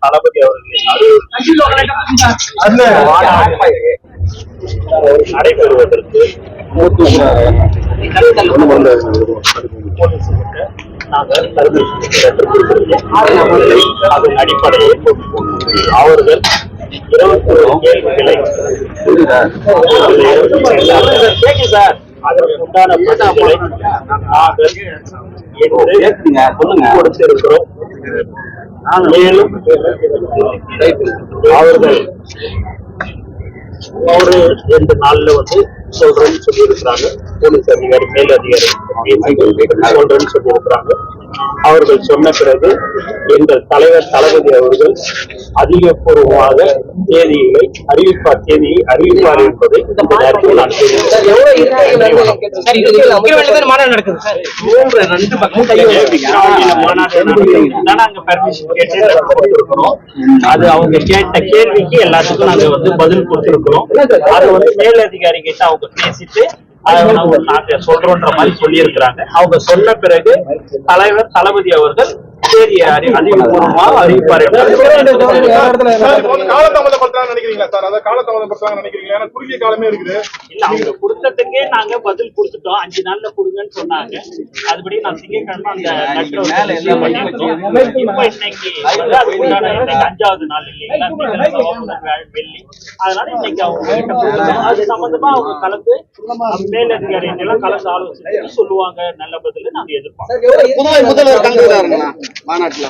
தளபதி அவர்கள் நடைபெறுவதற்கு நாங்கள் அதன் அடிப்படையில் அவர்கள் இருபத்தி ஒரு கேள்விகளை கேக்கு சார். அதற்கு உண்டான பதில்களை நாங்கள் கொடுத்திருக்கிறோம் மேலும் அவர்கள் ஒரு ரெண்டு நாள்ல வந்து சொல்றேன்னு சொல்லி இருக்கிறாங்க போலீஸ் அதிகாரி மேல் அதிகாரி சொல்றேன்னு சொல்லி இருக்கிறாங்க அவர்கள் சொன்ன பிறகு எங்கள் தலைவர் தளபதி அவர்கள் அதிகபூர்வமாக தேதிகளை அறிவிப்பார் தேதியை அறிவிப்பார் என்பதை இந்த மாநாடு நடக்குது. சார். மூன்று ரெண்டு பக்கம். அது அவங்க கேட்ட கேள்விக்கு எல்லாத்துக்கும் நாங்க வந்து பதில் கொடுத்திருக்கிறோம். அது வந்து மேலதிகாரி கிட்ட அவங்க பேசிட்டு நாங்க சொல்றோன்ற மாதிரி சொல்லியிருக்கிறாங்க. அவங்க சொன்ன பிறகு தலைவர் தளபதி அவர்கள் சரி அறிவிப்பார் காலதாமதப்படுத்துறாங்கன்னு நினைக்கிறீங்களா சார் அதாவது காலதாமதப்படுத்துறாங்கன்னு நினைக்கிறீங்களா ஏன்னா குறுகிய காலமே இருக்குது இல்ல அவங்க கொடுத்ததுக்கே நாங்க பதில் கொடுத்துட்டோம் அஞ்சு நாள்ல கொடுங்கன்னு சொன்னாங்க அதுபடி நான் திங்கட்கிழமை அந்த. இப்ப இன்னைக்கு அஞ்சாவது நாள் இல்லைங்களா வெள்ளி அதனால இன்னைக்கு அவங்க. அது சம்பந்தமா அவங்க கலந்து மேலதிகாரிகள் எல்லாம் கலந்து ஆலோசிச்சு சொல்லுவாங்க நல்ல பதில் நாங்க எதிர்பார்க்கோம் புதுவை முதல்வர் கலந்துக்கிறாருங்களா மாநாட்டுல